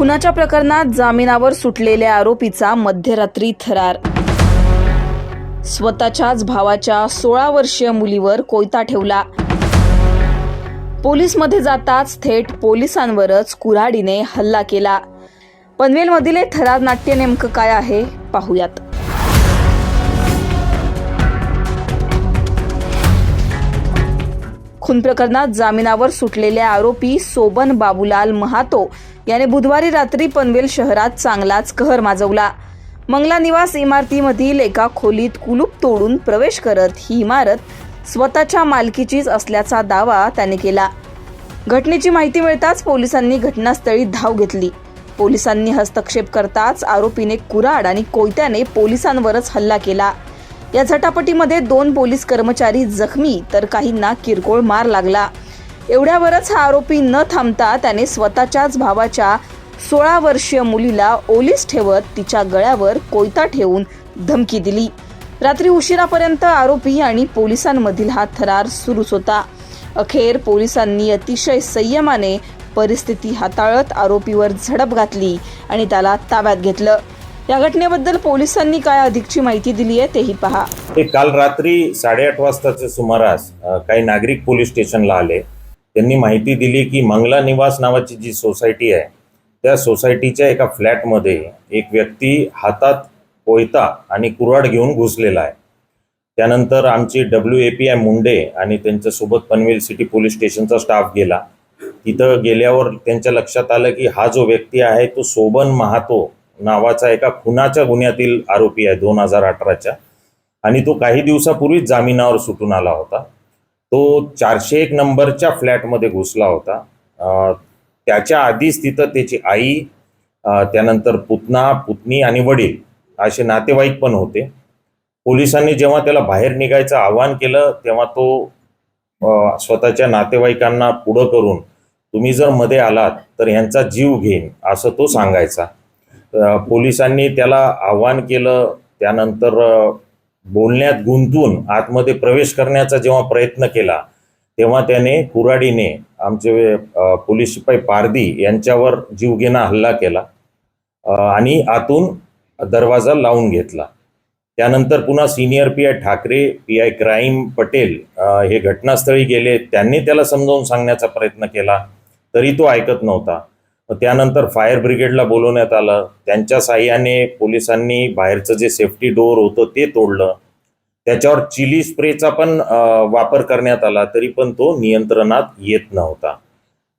खुनाच्या प्रकरणात जामिनावर सुटलेल्या आरोपीचा मध्यरात्री थरार. स्वतःच्याच भावाच्या सोळा वर्षीय मुलीवर कोयता ठेवला. पोलीसमध्ये जाताच थेट पोलिसांवरच कुऱ्हाडीने हल्ला केला. पनवेलमधील थरार नाट्य नेमकं काय आहे? पाहूयात. खून प्रकरणात जामिनावर सुटलेले आरोपी सोबन बाबूलाल महातो याने बुधवारी रात्री पनवेल शहरात चांगलाच कहर माजवला. मंगला निवास इमारतीमधील एका खोलीत कुलूप तोडून प्रवेश करत ही इमारत स्वतःच्या मालकीचीच असल्याचा दावा त्याने केला. घटनेची माहिती मिळताच पोलिसांनी घटनास्थळी धाव घेतली. पोलिसांनी हस्तक्षेप करताच आरोपीने कुऱ्हाड आणि कोयत्याने पोलिसांवरच हल्ला केला. या झटापटीमध्ये दोन पोलीस कर्मचारी जखमी तर काहींना किरकोळ मार लागला. एवढ्यावरच हा आरोपी न थांबता त्याने स्वतःच्याच भावाच्या सोळा वर्षीय मुलीला ओलीस ठेवत तिच्या गळ्यावर कोयता ठेवून धमकी दिली. रात्री उशिरापर्यंत आरोपी आणि पोलिसांमधील हा थरार सुरूच होता. अखेर पोलिसांनी अतिशय संयमाने परिस्थिती हाताळत आरोपीवर झडप घातली आणि त्याला ताब्यात घेतलं. या घटनेबद्दल पोलिसांनी काय अधिकची माहिती दिली आहे तेही पहा. ते काल रात्री साडेआठ वाजताच्या सुमारास काही नागरिक पोलीस स्टेशनला आले. त्यांनी माहिती दिली की मंगला निवास नावाची जी सोसायटी आहे त्या सोसायटीच्या एका फ्लॅटमध्ये एक व्यक्ती हातात कोयता आणि कुऱ्हाड घेऊन घुसलेला आहे. त्यानंतर आमची W A P I Munde आणि त्यांच्यासोबत पनवेल सिटी पोलीस स्टेशनचा स्टाफ गेला. तिथं गेल्यावर त्यांच्या लक्षात आलं की हा जो व्यक्ती आहे तो सोबन महातो नावाचा एका खुनाच्या गुन्ह्यातील आरोपी आहे दोन हजार अठराच्या. आणि तो काही दिवसापूर्वीच जामिनावर सुटून आला होता. तो चारशे एक नंबरच्या फ्लॅटमध्ये घुसला होता. त्याच्या आधीच तिथं त्याची आई त्यानंतर पुतना पुतणी आणि वडील असे नातेवाईक पण होते. पोलिसांनी जेव्हा त्याला बाहेर निघायचं आवाहन केलं तेव्हा तो स्वतःच्या नातेवाईकांना पुढं करून तुम्ही जर मध्ये आलात तर ह्यांचा जीव घेईन असं तो सांगायचा. पोलिसांनी त्याला आव्हान केलं त्यानंतर बोलण्यात गुंतून आतमध्ये प्रवेश करण्याचा जेव्हा प्रयत्न केला तेव्हा त्याने कुऱ्हाडीने आमचे पोलीस शिपाई पारदी यांच्यावर जीवघेणा हल्ला केला आणि आतून दरवाजा लावून घेतला. त्यानंतर पुन्हा senior P I Thackeray P I crime Patel हे घटनास्थळी गेले. त्यांनी त्याला समजावून सांगण्याचा प्रयत्न केला तरी तो ऐकत नव्हता. मग त्यानंतर फायर ब्रिगेडला बोलवण्यात आलं. त्यांच्या साह्याने पोलिसांनी बाहेरचं जे सेफ्टी डोअर होतं ते तोडलं. त्याच्यावर चिली स्प्रेचा पण वापर करण्यात आला तरी पण तो नियंत्रणात येत नव्हता.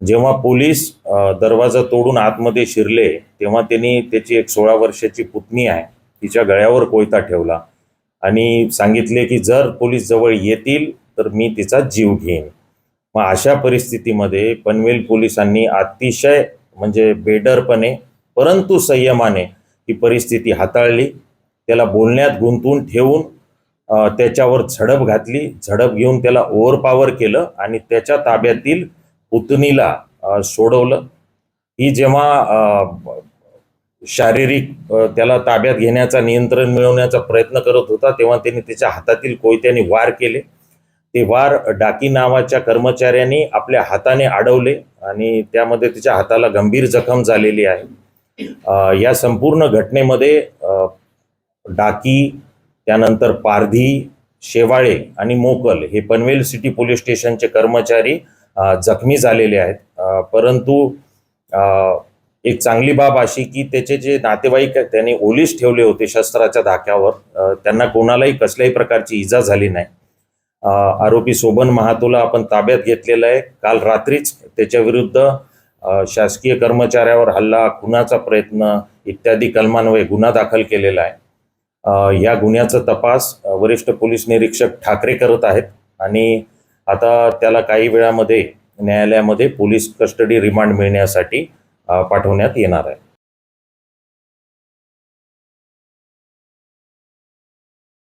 जेव्हा पोलीस दरवाजा तोडून आतमध्ये शिरले तेव्हा त्यांनी त्याची एक सोळा वर्षाची पुतणी आहे तिच्या गळ्यावर कोयता ठेवला. आणि सांगितले की जर पोलीस जवळ येतील तर मी तिचा जीव घेईन. मग अशा परिस्थितीमध्ये पनवेल पोलिसांनी अतिशय म्हणजे बेडरपणे परंतु संयमाने ही परिस्थिती हाताळली. त्याला बोलण्यात गुंतवून ठेवून त्याच्यावर झडप घातली. झडप घेऊन त्याला ओव्हरपावर केलं आणि त्याच्या ताब्यातील पुतणीला सोडवलं. ही जेव्हा शारीरिक त्याला ताब्यात घेण्याचा नियंत्रण मिळवण्याचा प्रयत्न करत होता तेव्हा त्यांनी त्याच्या हातातील कोयत्याने वार केले. ते वार डाकी नावाच्या कर्मचाऱ्यांनी आपल्या हाताने अडवले आणि त्यामध्ये त्याच्या हाताला गंभीर जखम झालेली आहे. या संपूर्ण घटनेमध्ये डाकी त्यानंतर पारधी शेवाळे आणि मोकल हे पनवेल सिटी पोलीस स्टेशनचे कर्मचारी जखमी झालेले आहेत. परंतु एक चांगली बाब अशी की त्याचे जे नातेवाईक आहेत, त्यांनी ओलीस ठेवले होते शस्त्राच्या धाक्यावर. त्यांना कोणालाही कसल्याही प्रकारची इजा झाली नाही. आरोपी सोबन महातोला आपण ताब्यात घेतलेला आहे. काल रात्रीच त्याच्या विरुद्ध शासकीय कर्मचाऱ्यावर हल्ला खुनाचा प्रयत्न इत्यादी कलमांवर गुन्हा दाखल केलेला आहे. या गुन्ह्याचा तपास वरिष्ठ पोलीस निरीक्षक ठाकरे करत आहेत आणि आता त्याला काही वेळामध्ये न्यायालयामध्ये पोलीस कस्टडी रिमांड मिळण्यासाठी पाठवण्यात येणार आहे.